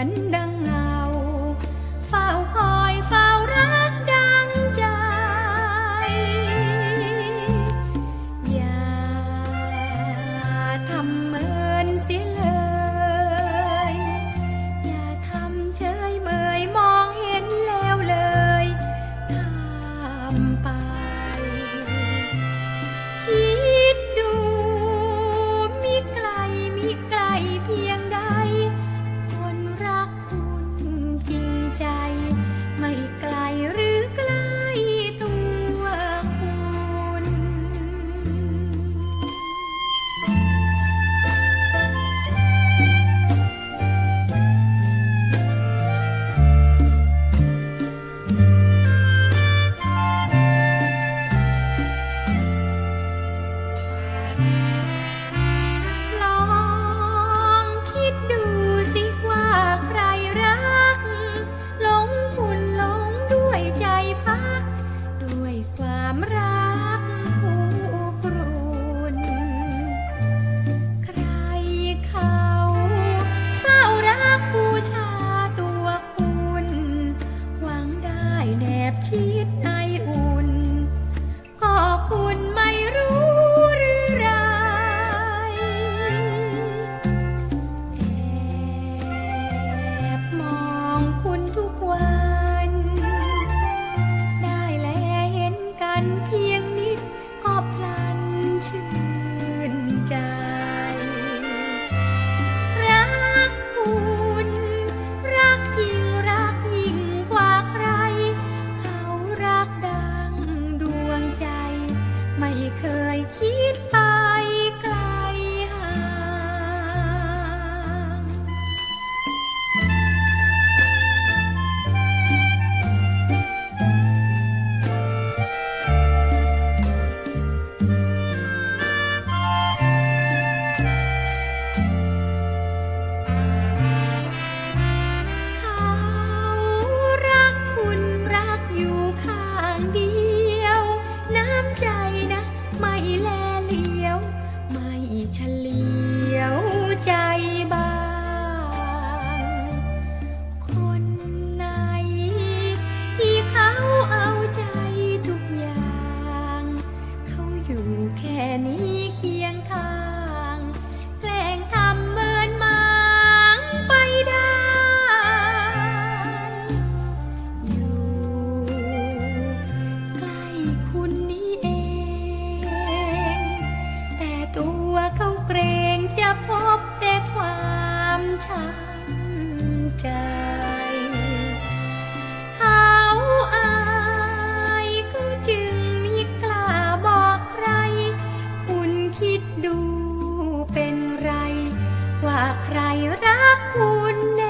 gánh nặng คิด เคยคิดไป ลียว ไม่เฉลียวใจ ช้ำใจ เขาอายก็จึงมิกล้าบอกใคร คุณคิดดูเป็นไร ว่าใครรักคุณเนี่ย